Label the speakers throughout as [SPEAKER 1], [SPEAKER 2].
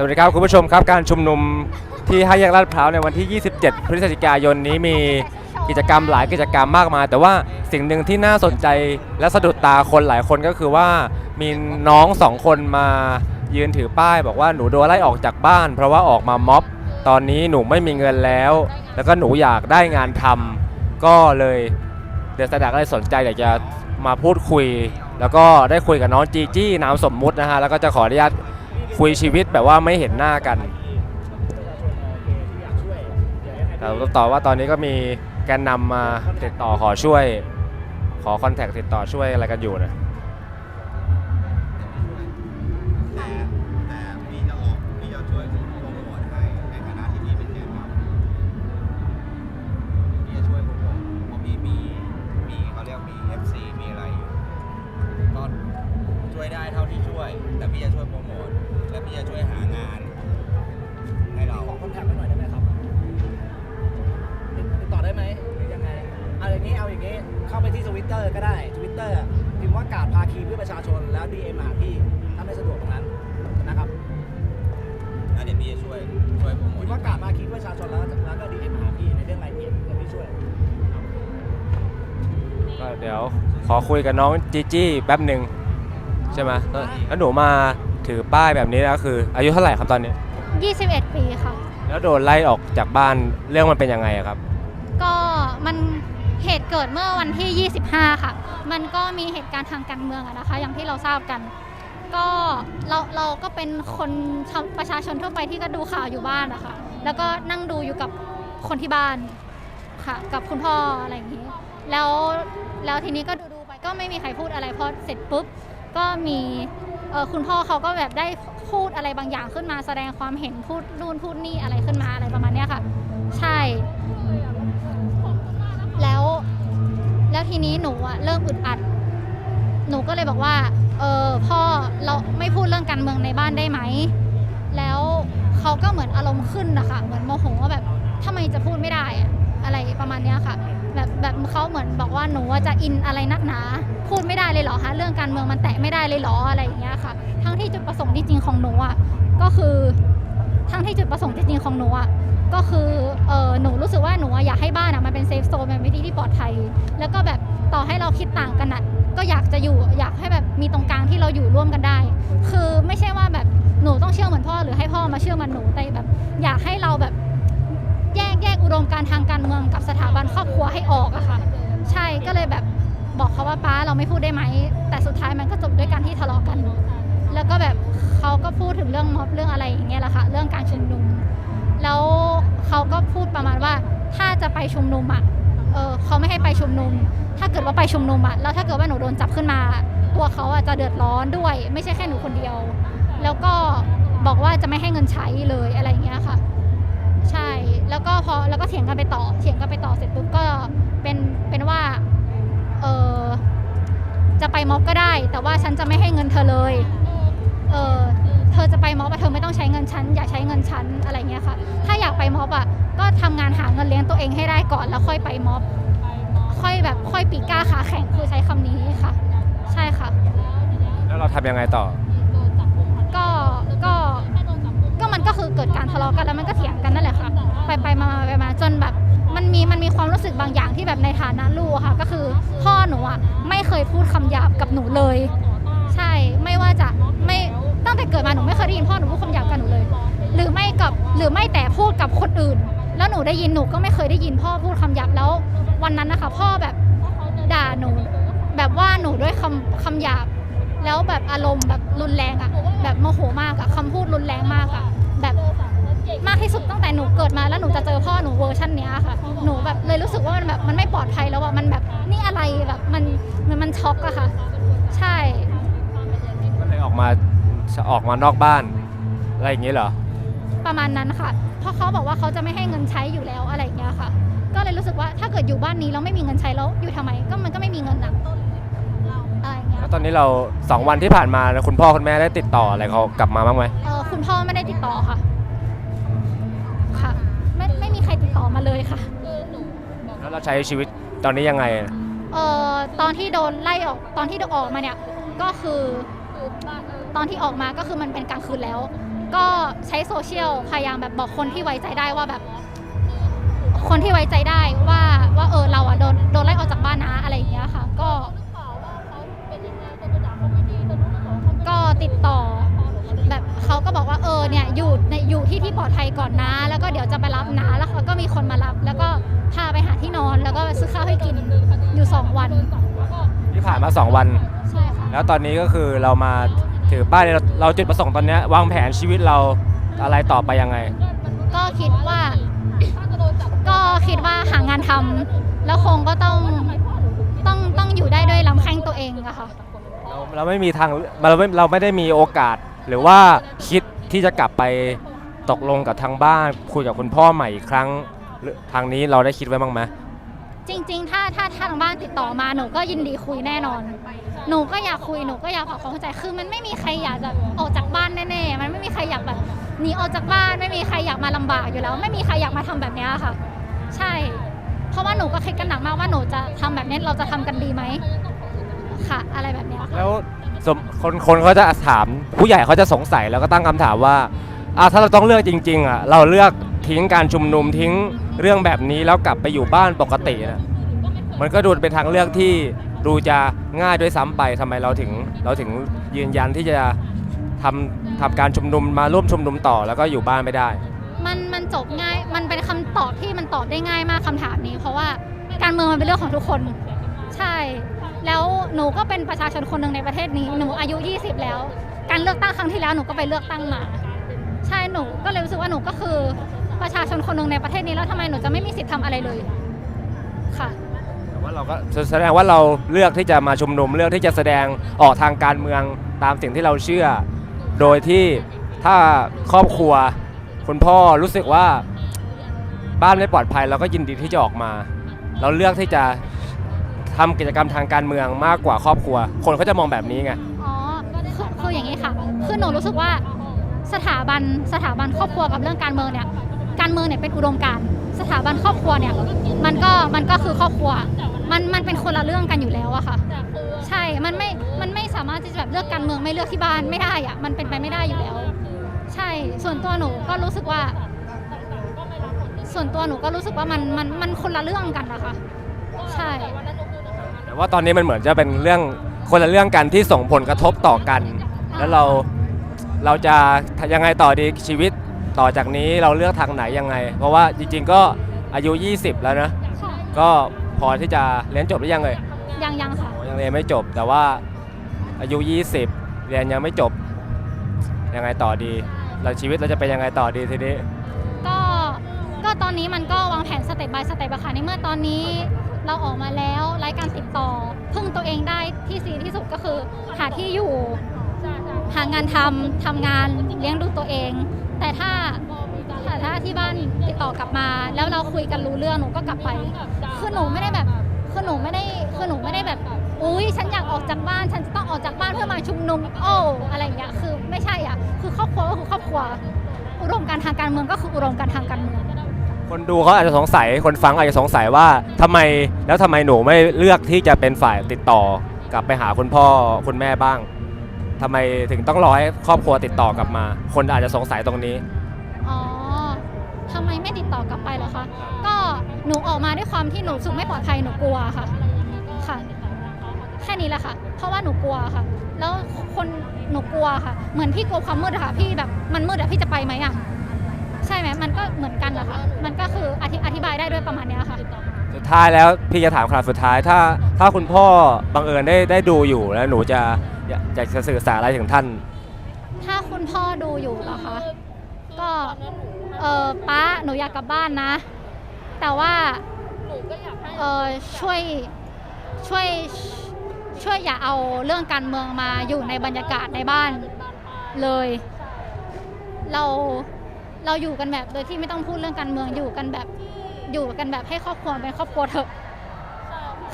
[SPEAKER 1] สวัสดีครับคุณผู้ชมครับการชุมนุมที่ห้าแยกลาดพร้าวในวันที่ 27 พฤศจิกายนนี้มีกิจกรรมหลายกิจกรรมมากมาย แต่ว่าสิ่งหนึ่งที่น่าสนใจและสะดุดตาคนหลายคนก็คือว่ามีน้องสองคนมายืนถือป้าย บอกว่าหนูโดนไล่ออกจากบ้าน เพราะว่าออกมาม็อบ ตอนนี้หนูไม่มีเงินแล้ว แล้วก็หนูอยากได้งานทำก็เลยเดอะสดาร์ดก็เลยสนใจอยากจะมาพูดคุย แล้วก็ได้คุยกับน้องจีจี้นามสมมุตินะฮะแล้วก็จะขออนุญาต คุยชีวิตแบบว่าไม่เห็นหน้ากันแต่ต่อว่าตอนนี้ก็มีแกนนำมาติดต่อขอช่วย ขอคอนแทคติดต่อช่วยอะไรกันอยู่นะ
[SPEAKER 2] และพี่จะช่วยหางาน ให้เรา
[SPEAKER 3] ขอคอนแทคไปหน่อยได้ไหมครับติดติดต่อได้ไหมหรือยังไง เอาอย่างนี้ เอาอย่างนี้ เข้าไปที่ทวิตเตอร์ก็ได้ทวิตเตอร์พิมพ์ว่ากาดภาคีเพื่อประชาชนแล้ว DM มาหาพี่ ถ้าไม่สะดวกตรงนั้นนะครับ
[SPEAKER 2] แล้วเดี๋ยวพี่จะช่วยช่วยโปรโมท
[SPEAKER 3] พิมพ์ว่ากาดภาคีเพื่อประชาชนแล้วแล้วก็ DM มาหาพี่ในเรื่องรายละเอียดเดี๋ยวพี่ช่วย
[SPEAKER 1] ก็เดี๋ยวขอคุยกับน้องจีจี้แป๊บหนึ่งใช่ไหมแล้วแล้วหนูมา ถือป้ายแบบนี้แล้วคือ อายุเท่าไหร่ครับตอนนี้
[SPEAKER 4] 21 ปีค่ะ
[SPEAKER 1] แล้วโดนไล่ออกจากบ้านเรื่องมันเป็นยังไงอะครับ
[SPEAKER 4] ก็มันเหตุเกิดเมื่อวันที่ 25 ค่ะ มันก็มีเหตุการณ์ทางการเมืองอะนะคะ อย่างที่เราทราบกัน ก็เราเราก็เป็นคนชาวประชาชนทั่วไปที่ก็ดูข่าวอยู่บ้านอะค่ะแล้วก็นั่งดูอยู่กับคนที่บ้านค่ะ กับคุณพ่ออะไรอย่างนี้ แล้วแล้วทีนี้ก็ดูดูๆไปก็ไม่มีใครพูดอะไรพอเสร็จปุ๊บ ก็มีเอ่อ คุณพ่อเขาก็แบบได้พูดอะไรบางอย่างขึ้นมาแสดงความเห็นพูดนู่นพูดนี่อะไรขึ้นมาอะไรประมาณเนี้ยค่ะ ใช่ แล้วแล้วทีนี้หนูอะเริ่มอึดอัด หนูก็เลยบอกว่า เออพ่อเราไม่พูดเรื่องการเมืองในบ้านได้ไหม แล้วเขาก็เหมือนอารมณ์ขึ้นนะคะเหมือนโมโหว่าแบบทำไมจะพูดไม่ได้อะอะไรประมาณเนี้ยค่ะ แบบแบบเขาเหมือนบอกว่าหนูจะอินอะไรนักหนา พูดไม่ได้เลยเหรอคะเรื่องการเมืองมันแตะไม่ได้เลยเหรออะไรอย่างเงี้ยค่ะ ทั้งที่จุดประสงค์ที่จริงของหนูอะก็คือทั้งที่จุดประสงค์จริงๆของหนูอะก็คือเออหนูรู้สึกว่าหนูอยากให้บ้านอะมันเป็นเซฟโซนเป็นวิธีที่ปลอดภัย แล้วก็แบบต่อให้เราคิดต่างกันอะก็อยากจะอยู่อยากให้แบบมีตรงกลางที่เราอยู่ร่วมกันได้ คือไม่ใช่ว่าแบบหนูต้องเชื่อเหมือนพ่อหรือให้พ่อมาเชื่อมันหนูแต่แบบอยากให้เราแบบ ดมการทางการเมืองกับสถาบันครอบครัวให้ออกอะค่ะ ใช่ก็เลยแบบบอกเขาว่าป้าเราไม่พูดได้ไหม แต่สุดท้ายมันก็จบด้วยการที่ทะเลาะกัน แล้วก็แบบเขาก็พูดถึงเรื่องม็อบเรื่องอะไรอย่างเงี้ยแหละค่ะเรื่องการชุมนุม แล้วเขาก็พูดประมาณว่าถ้าจะไปชุมนุมอะเออเขาไม่ให้ไปชุมนุม ถ้าเกิดว่าไปชุมนุมอะแล้วถ้าเกิดว่าหนูโดนจับขึ้นมา ตัวเขาอะจะเดือดร้อนด้วย ไม่ใช่แค่หนูคนเดียว แล้วก็บอกว่าจะไม่ให้เงินใช้เลยอะไรเงี้ยค่ะ แล้วก็พอแล้วก็เถียงกันไปต่อเถียงกันไปต่อเสร็จปุ๊บก็เป็นเป็นว่าเออจะไปม็อบก็ได้ แต่ว่าฉันจะไม่ให้เงินเธอเลยเออเธอจะไปม็อบอะเธอไม่ต้องใช้เงินฉันอย่าใช้เงินฉันอะไรเงี้ยค่ะ ถ้าอยากไปม็อบอะก็ทำงานหาเงินเลี้ยงตัวเองให้ได้ก่อนแล้วค่อยไปม็อบค่อยแบบค่อยปีกกล้าขาแข็งคือใช้คำนี้ค่ะ ใช่ค่ะ
[SPEAKER 1] แล้วเราทำยังไงต่อ
[SPEAKER 4] ก็ ก็คือเกิดการทะเลาะกันแล้วมันก็เถียงกันนั่นแหละค่ะ ไปไปมาไปมาจนแบบมันมีมันมีความรู้สึกบางอย่างที่แบบในฐานะลูกค่ะ ก็คือพ่อหนูอะไม่เคยพูดคำหยาบกับหนูเลย ใช่ไม่ว่าจะไม่ตั้งแต่เกิดมาหนูไม่เคยได้ยินพ่อหนูพูดคำหยาบกับหนูเลย หรือไม่กับหรือไม่แต่พูดกับคนอื่น แล้วหนูได้ยินหนูก็ไม่เคยได้ยินพ่อพูดคำหยาบแล้ว วันนั้นนะคะ พ่อแบบด่าหนู แบบว่าหนูด้วยคำคำหยาบแล้วแบบอารมณ์แบบรุนแรงอะแบบโมโหมากอะคำพูดรุนแรงมากอะ ดมาแล้วหนูจะเจอพ่อหนูเวอร์ชันเนี้ยค่ะ หนูแบบเลยรู้สึกว่ามันแบบมันไม่ปลอดภัยแล้วอะมันแบบนี่อะไรแบบมันมันมันช็อกอะค่ะ ใช่
[SPEAKER 1] ก็เลยออกมาออกมานอกบ้าน อะไรอย่างนี้เหรอ
[SPEAKER 4] ประมาณนั้นค่ะ เพราะเขาบอกว่าเขาจะไม่ให้เงินใช้อยู่แล้วอะไรอย่างเงี้ยค่ะ ก็เลยรู้สึกว่าถ้าเกิดอยู่บ้านนี้แล้วไม่มีเงินใช้แล้วอยู่ทำไม ก็มันก็ไม่มีเงินอะอะไรอย่างเงี้ย
[SPEAKER 1] แล้วตอนนี้เราสองวันที่ผ่านมาคุณพ่อคุณแม่ได้ติดต่ออะไรเขากลับมาบ้างไหม
[SPEAKER 4] เออคุณพ่อไม่ได้ติดต่อค่ะค่ะ ติดต่อมาเลยค่ะ
[SPEAKER 1] แล้วเราใช้ชีวิตตอนนี้ยังไง
[SPEAKER 4] เออตอนที่โดนไล่ออกตอนที่โดนออกมาเนี่ยก็คือตอนที่ออกมาก็คือมันเป็นกลางคืนแล้ว ก็ใช้โซเชียลพยายามแบบบอกคนที่ไว้ใจได้ว่าแบบ คนที่ไว้ใจได้ว่าว่าเออเราอะโดนโดนไล่ออกจากบ้านนะอะไรอย่างเงี้ยค่ะ ก็ก็ติดต่อ แบบเขาก็บอกว่าเออเนี่ยอยู่ในอยู่ที่ที่ปลอดภัยก่อนนะ แล้วก็เดี๋ยวจะไปรับนะแล้วเขาก็มีคนมารับ แล้วก็พาไปหาที่นอนแล้วก็ซื้อข้าวให้กินอยู่สองวัน
[SPEAKER 1] ที่ผ่านมา 2 วัน
[SPEAKER 4] ใช่ค่ะ
[SPEAKER 1] แล้วตอนนี้ก็คือเรามาถือป้ายเนี่ยเราเราจุดประสงค์ตอนเนี้ยวางแผนชีวิตเราอะไรต่อไปยังไง
[SPEAKER 4] ก็คิดว่า ก็คิดว่าหางานทำแล้วคงก็ต้องต้องต้องอยู่ได้ด้วยลำแข้งตัวเองอะค่ะ
[SPEAKER 1] เราเราไม่มีทางเราไม่เราไม่ได้มีโอกาส หรือว่าคิดที่จะกลับไปตกลงกับทางบ้านคุยกับคุณพ่อใหม่อีกครั้งหรือทางนี้เราได้คิดไว้บ้างไหม
[SPEAKER 4] จริง ๆ ถ้าถ้าทางบ้านติดต่อมาหนูก็ยินดีคุยแน่นอน หนูก็อยากคุยหนูก็อยากขอความเข้าใจคือมันไม่มีใครอยากจะออกจากบ้านแน่ๆมันไม่มีใครอยากแบบหนีออกจากบ้านไม่มีใครอยากมาลำบากอยู่แล้ว ไม่มีใครอยากมาทำแบบเนี้ยค่ะ ใช่ เพราะว่าหนูก็คิดกันหนักมากว่าหนูจะทำแบบนี้เราจะทำกันดีไหมค่ะ อะไรแบบเนี้ยค่ะ
[SPEAKER 1] แล้ว สมคนคนเขาจะถามผู้ใหญ่เขาจะสงสัยแล้วก็ตั้งคำถามว่าอะถ้าเราต้องเลือกจริงๆอะเราเลือกทิ้งการชุมนุมทิ้งเรื่องแบบนี้แล้วกลับไปอยู่บ้านปกตินะมันก็ดูเป็นทางเลือกที่ดูจะง่ายด้วยซ้ำไปทำไมเราถึงเราถึงยืนยันที่จะทำทำการชุมนุมมาร่วมชุมนุมต่อแล้วก็อยู่บ้านไม่ได้
[SPEAKER 4] มันมันจบง่าย มันเป็นคำตอบที่มันตอบได้ง่ายมากคำถามนี้ เพราะว่าการเมืองมันเป็นเรื่องของทุกคน ใช่ แล้วหนูก็เป็นประชาชนคนหนึ่งในประเทศนี้ หนูอายุ 20 แล้ว การเลือกตั้งครั้งที่แล้วหนูก็ไปเลือกตั้งมา ใช่หนูก็เลยรู้สึกว่าหนูก็คือประชาชนคนหนึ่งในประเทศนี้แล้วทำไมหนูจะไม่มีสิทธิ์ทำอะไรเลย ค่ะ
[SPEAKER 1] แต่ว่าเราก็แสดงว่าเราเลือกที่จะมาชุมนุมเลือกที่จะแสดงออกทางการเมืองตามสิ่งที่เราเชื่อ โดยที่ถ้าครอบครัวคุณพ่อรู้สึกว่าบ้านไม่ปลอดภัยเราก็ยินดีที่จะออกมา เราเลือกที่จะ ทำกิจกรรมทางการเมืองมากกว่าครอบครัว คนเขาจะมองแบบนี้ไง
[SPEAKER 4] อ๋อคือคืออย่างนี้ค่ะ คือหนูรู้สึกว่าสถาบันสถาบันครอบครัวกับเรื่องการเมืองเนี่ย การเมืองเนี่ยเป็นอุดมการณ์สถาบันครอบครัวเนี่ย มันก็มันก็คือครอบครัว มันมันเป็นคนละเรื่องกันอยู่แล้วอะค่ะ ใช่ มันไม่ มันไม่สามารถที่จะแบบเลือกการเมืองไม่เลือกที่บ้านไม่ได้อะมันเป็นไปไม่ได้อยู่แล้ว ใช่ ส่วนตัวหนูก็รู้สึกว่า ส่วนตัวหนูก็รู้สึกว่ามันมันมันคนละเรื่องกันนะคะ ใช่
[SPEAKER 1] ว่าตอนนี้มันเหมือนจะเป็นเรื่องคนละเรื่องกันที่ส่งผลกระทบต่อกัน แล้วเราเราจะยังไงต่อดีชีวิตต่อจากนี้เราเลือกทางไหนยังไง เพราะว่าจริงๆก็อายุ 20 แล้วนะ
[SPEAKER 4] ค่ะ
[SPEAKER 1] ก็พอที่จะเรียนจบหรือยังเลย
[SPEAKER 4] ยังยังค่ะ
[SPEAKER 1] ยังเรียนไม่จบแต่ว่าอายุ 20 เรียนยังไม่จบ ยังไงต่อดี เราชีวิตเราจะเป็นยังไงต่อดีทีนี้
[SPEAKER 4] ก็ก็ตอนนี้มันก็วางแผนสเต็ป by สเต็ปอะค่ะในเมื่อตอนนี้ เราออกมาแล้วไร้การติดต่อ พึ่งตัวเองได้ที่สีที่สุดก็คือ หาที่อยู่ หางานทำทำงานเลี้ยงดูตัวเอง แต่ถ้าแต่ถ้าที่บ้านติดต่อกลับมา แล้วเราคุยกันรู้เรื่องหนูก็กลับไปคือหนูไม่ได้แบบคือหนูไม่ได้คือหนูไม่ได้แบบอุ้ยฉันอยากออกจากบ้านฉันจะต้องออกจากบ้านเพื่อมาชุมนุมโอ้อะไรอย่างเงี้ยคือไม่ใช่อะคือครอบครัวก็คือครอบครัว อุดมการทางการเมืองก็คืออุดมการทางการเมือง
[SPEAKER 1] คนดูเขาอาจจะสงสัยคนฟังอาจจะสงสัยว่าทำไมแล้วทำไมหนูไม่เลือกที่จะเป็นฝ่ายติดต่อกลับไปหาคุณพ่อคุณแม่บ้างทำไมถึงต้องรอให้ครอบครัวติดต่อกลับมา คนอาจจะสงสัยตรงนี้
[SPEAKER 4] อ๋อทำไมไม่ติดต่อกลับไปเหรอคะก็หนูออกมาด้วยความที่หนูสึกไม่ปลอดภัยหนูกลัวค่ะค่ะ แค่นี้แหละค่ะ เพราะว่าหนูกลัวค่ะ แล้วคนหนูกลัวค่ะ เหมือนพี่กลัวความมืดค่ะ พี่แบบมันมืดอะพี่จะไปไหมอะ ใช่ไหมมันก็เหมือนกันแหละค่ะมันก็คืออธิอธิบายได้ด้วยประมาณเนี้ยค่ะ
[SPEAKER 1] สุดท้ายแล้วพี่จะถามคำถามสุดท้ายถ้าถ้าคุณพ่อบังเอิญได้ได้ดูอยู่แล้วหนูจะอยากอยากจะสื่อสารอะไรถึงท่าน
[SPEAKER 4] ถ้าคุณพ่อดูอยู่เหรอคะ ก็ เออป้าหนูอยากกลับบ้านนะ แต่ว่าเออช่วยช่วยช่วยอย่าเอาเรื่องการเมืองมาอยู่ในบรรยากาศในบ้านเลย เรา เราอยู่กันแบบโดยที่ไม่ต้องพูดเรื่องการเมืองอยู่กันแบบอยู่กันแบบให้ครอบครัวเป็นครอบครัวเถอะ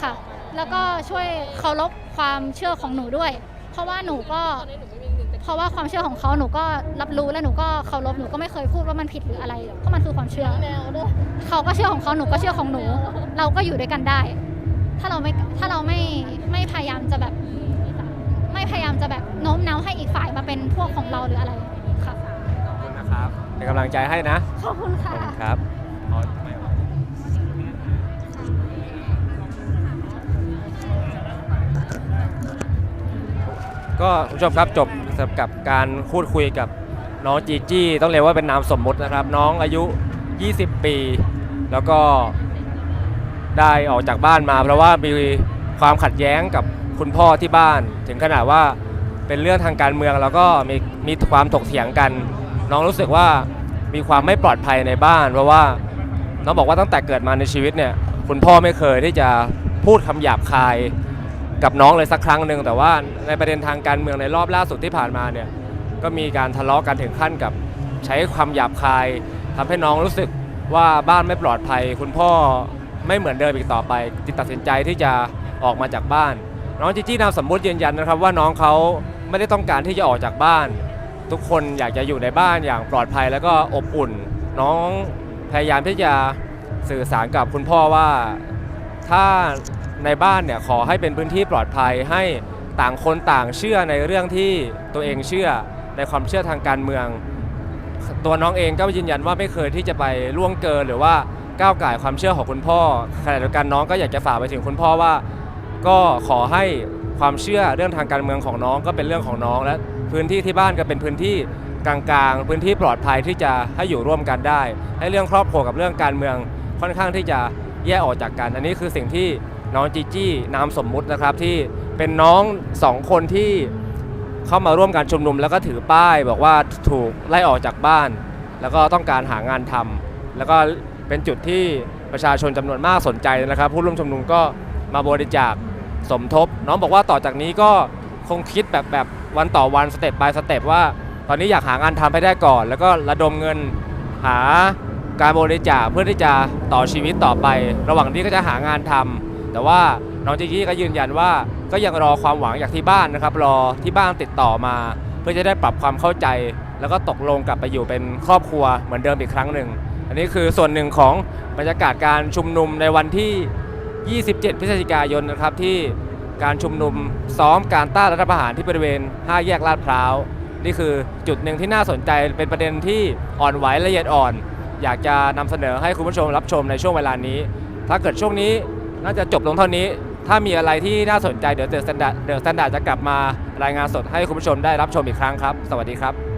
[SPEAKER 4] ค่ะ แล้วก็ช่วยเคารพความเชื่อของหนูด้วย เพราะว่าหนูก็ เพราะว่าความเชื่อของเขาหนูก็รับรู้และหนูก็เคารพหนูก็ไม่เคยพูดว่ามันผิดหรืออะไรเพราะมันคือความเชื่อเขาก็เชื่อของเขาหนูก็เชื่อของหนู เราก็อยู่ด้วยกันได้ ถ้าเราไม่ถ้าเราไม่ไม่พยายามจะแบบ ไม่พยายามจะแบบโน้มน้าวให้อีกฝ่ายมาเป็นพวกของเราหรืออะไร
[SPEAKER 1] เป็นกำลังใจให้นะ
[SPEAKER 4] ขอบคุณ
[SPEAKER 1] ขอบ
[SPEAKER 4] ค่ะ
[SPEAKER 1] คุณครับอ๋อทำไมวะก็คุณผู้ชมครับจบสำหรับกับการพูดคุยกับน้องจีจี้ต้องเรียกว่าเป็นนามสมมุตินะครับ น้องอายุ 20 ปี แล้วก็ได้ออกจากบ้านมา เพราะว่ามีความขัดแย้งกับคุณพ่อที่บ้าน ถึงขนาดว่าเป็นเรื่องทางการเมืองแล้วก็มีมีความถกเถียงกัน น้องรู้สึกว่ามีความไม่ปลอดภัยในบ้าน เพราะว่าน้องบอกว่าตั้งแต่เกิดมาในชีวิตเนี่ยคุณพ่อไม่เคยที่จะพูดคำหยาบคายกับน้องเลยสักครั้งหนึ่งแต่ว่าในประเด็นทางการเมืองในรอบล่าสุดที่ผ่านมาเนี่ยก็มีการทะเลาะกันถึงขั้นกับใช้ความหยาบคายทำให้น้องรู้สึกว่าบ้านไม่ปลอดภัย คุณพ่อไม่เหมือนเดิมอีกต่อไปจึงตัดสินใจที่จะออกมาจากบ้าน น้องจีจี้นามสมมติยืนยันนะครับว่าน้องเขาไม่ได้ต้องการที่จะออกจากบ้าน ทุกคนอยากจะอยู่ในบ้านอย่างปลอดภัยแล้วก็อบอุ่น น้องพยายามที่จะสื่อสารกับคุณพ่อว่าถ้าในบ้านเนี่ยขอให้เป็นพื้นที่ปลอดภัยให้ต่างคนต่างเชื่อในเรื่องที่ตัวเองเชื่อในความเชื่อทางการเมือง ตัวน้องเองก็ยืนยันว่าไม่เคยที่จะไปล่วงเกินหรือว่าก้าวไก่ความเชื่อของคุณพ่อขณะเดียวกันน้องก็อยากจะฝากไปถึงคุณพ่อว่า ก็ขอให้ความเชื่อเรื่องทางการเมืองของน้องก็เป็นเรื่องของน้องและ พื้นที่ที่บ้านก็เป็นพื้นที่กลางๆ พื้นที่ปลอดภัยที่จะให้อยู่ร่วมกันได้ ให้เรื่องครอบครัวกับเรื่องการเมืองค่อนข้างที่จะแยกออกจากกัน อันนี้คือสิ่งที่น้องจีจี้นามสมมุตินะครับที่เป็นน้องสองคนที่เข้ามาร่วมการชุมนุม แล้วก็ถือป้าย บอกว่าถูกไล่ออกจากบ้าน แล้วก็ต้องการหางานทำแล้วก็เป็นจุดที่ประชาชนจำนวนมากสนใจนะครับ ผู้ร่วมชุมนุมก็มาบริจาคสมทบ น้องบอกว่าต่อจากนี้ก็คงคิดแบบแบบ วันต่อวันสเต็ป by สเต็ปว่า ตอนนี้อยากหางานทำให้ได้ก่อน แล้วก็ระดมเงินหาการบริจาคเพื่อที่จะต่อชีวิตต่อไป ระหว่างนี้ก็จะหางานทำแต่ว่าน้องจิกี้ก็ยืนยันว่าก็ยังรอความหวังจากที่บ้านนะครับ รอที่บ้านติดต่อมา เพื่อจะได้ปรับความเข้าใจ แล้วก็ตกลงกลับไปอยู่เป็นครอบครัวเหมือนเดิมอีกครั้งหนึ่ง อันนี้คือส่วนหนึ่งของบรรยากาศการชุมนุมในวันที่ 27 พฤศจิกายนนะครับที่ การชุมนุมซ้อมการต้านรัฐประหารที่บริเวณ 5 แยกลาดพร้าว นี่คือจุดหนึ่งที่น่าสนใจเป็นประเด็นที่อ่อนไหวละเอียดอ่อน อยากจะนำเสนอให้คุณผู้ชมรับชมในช่วงเวลานี้ ถ้าเกิดช่วงนี้น่าจะจบลงเท่านี้ ถ้ามีอะไรที่น่าสนใจเดี๋ยวเดอะสแตนดาร์ดเดอะสแตนดาร์ดจะกลับมารายงานสดให้คุณผู้ชมได้รับชมอีกครั้งครับ สวัสดีครับ